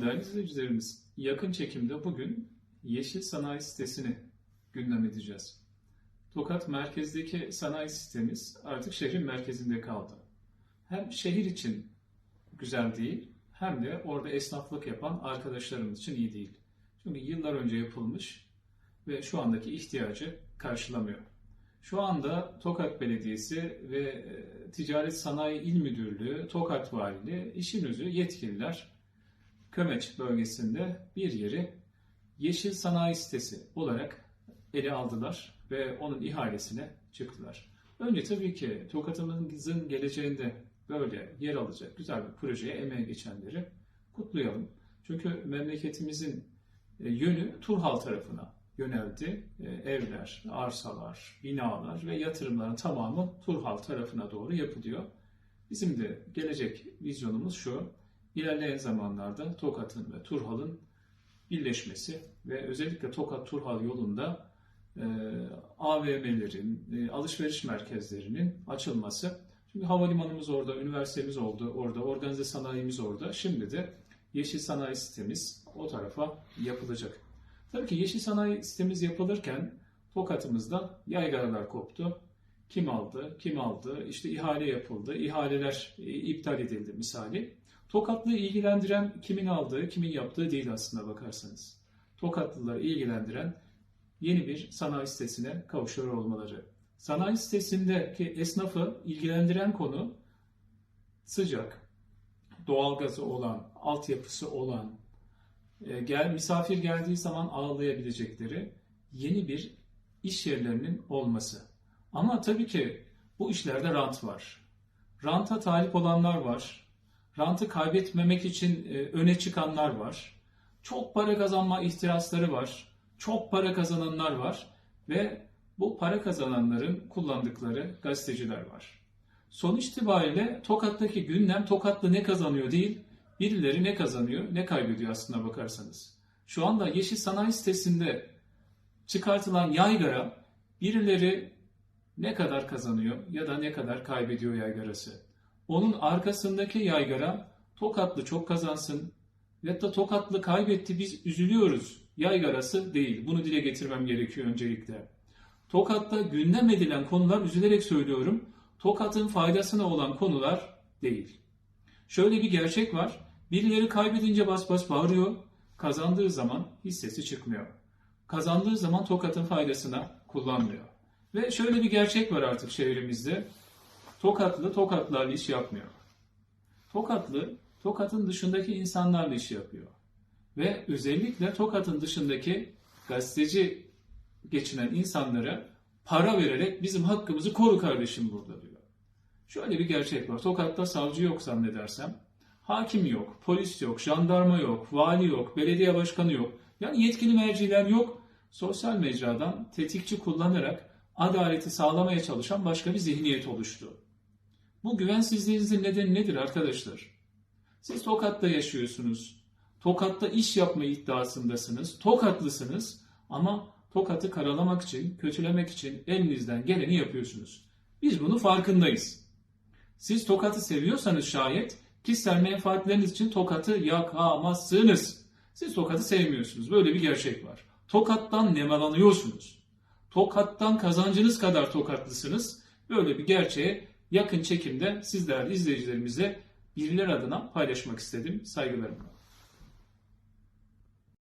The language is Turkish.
Değerli izleyicilerimiz, yakın çekimde bugün Yeşil Sanayi Sitesi'ni gündem edeceğiz. Tokat merkezdeki sanayi sitemiz artık şehrin merkezinde kaldı. Hem şehir için güzel değil, hem de orada esnaflık yapan arkadaşlarımız için iyi değil. Çünkü yıllar önce yapılmış ve şu andaki ihtiyacı karşılamıyor. Şu anda Tokat Belediyesi ve e, Ticaret Sanayi İl Müdürlüğü, Tokat Valiliği, işin özü yetkililer Kömeç bölgesinde bir yeri yeşil sanayi sitesi olarak ele aldılar ve onun ihalesine çıktılar. Önce tabii ki Tokat'ımızın geleceğinde böyle yer alacak güzel bir projeye emeğe geçenleri kutlayalım. Çünkü memleketimizin e, yönü Turhal tarafına yöneldi. E, Evler, arsalar, binalar ve yatırımların tamamı Turhal tarafına doğru yapılıyor. Bizim de gelecek vizyonumuz şu. İlerleyen zamanlarda Tokat'ın ve Turhal'ın birleşmesi ve özellikle Tokat-Turhal yolunda e, AVM'lerin, e, alışveriş merkezlerinin açılması. Çünkü havalimanımız orada, üniversitemiz oldu orada, organize sanayimiz orada. Şimdi de yeşil sanayi sitemiz o tarafa yapılacak. Tabii ki yeşil sanayi sitemiz yapılırken Tokat'ımızda yaygaralar koptu. Kim aldı, kim aldı, işte ihale yapıldı, ihaleler e, iptal edildi misali. Tokatlı ilgilendiren kimin aldığı, kimin yaptığı değil aslında bakarsanız. Tokatlıları ilgilendiren yeni bir sanayi sitesine kavuşuyor olmaları. Sanayi sitesindeki esnafı ilgilendiren konu sıcak, doğalgazı olan, altyapısı olan, e, gel misafir geldiği zaman ağırlayabilecekleri yeni bir iş yerlerinin olması. Ama tabii ki bu işlerde rant var. Ranta talip olanlar var. Rantı kaybetmemek için e, öne çıkanlar var. Çok para kazanma ihtirasları var. Çok para kazananlar var ve bu para kazananların kullandıkları gazeteciler var. Sonuç itibariyle Tokat'taki gündem Tokatlı ne kazanıyor değil, birileri ne kazanıyor, ne kaybediyor aslına bakarsanız. Şu anda Yeşil Sanayi sitesinde çıkartılan yaygara birileri ne kadar kazanıyor ya da ne kadar kaybediyor yaygarası. Onun arkasındaki yaygara Tokatlı çok kazansın da Tokatlı kaybetti biz üzülüyoruz yaygarası değil. Bunu dile getirmem gerekiyor öncelikle. Tokat'ta gündem edilen konular üzülerek söylüyorum. Tokat'ın faydasına olan konular değil. Şöyle bir gerçek var. Birileri kaybedince bas bas bağırıyor. Kazandığı zaman hissesi çıkmıyor. Kazandığı zaman Tokat'ın faydasına kullanmıyor. Ve şöyle bir gerçek var artık şehrimizde. Tokatlı Tokatlarla iş yapmıyor. Tokatlı Tokat'ın dışındaki insanlarla iş yapıyor. Ve özellikle Tokat'ın dışındaki gazeteci geçinen insanlara para vererek bizim hakkımızı koru kardeşim burada diyor. Şöyle bir gerçek var. Tokat'ta savcı yok zannedersem. Hakim yok, polis yok, jandarma yok, vali yok, belediye başkanı yok. Yani yetkili merciler yok. Sosyal mecradan tetikçi kullanarak adaleti sağlamaya çalışan başka bir zihniyet oluştu. Bu güvensizliğinizin nedeni nedir arkadaşlar? Siz Tokat'ta yaşıyorsunuz. Tokat'ta iş yapma iddiasındasınız. Tokatlısınız ama Tokat'ı karalamak için, kötülemek için elinizden geleni yapıyorsunuz. Biz bunun farkındayız. Siz Tokat'ı seviyorsanız şayet kişisel menfaatleriniz için Tokat'ı yakamazsınız. Siz Tokat'ı sevmiyorsunuz. Böyle bir gerçek var. Tokat'tan nemalanıyorsunuz. Tokat'tan kazancınız kadar tokatlısınız. Böyle bir gerçeğe yakın çekimde sizler izleyicilerimize birileri adına paylaşmak istedim. Saygılarımla.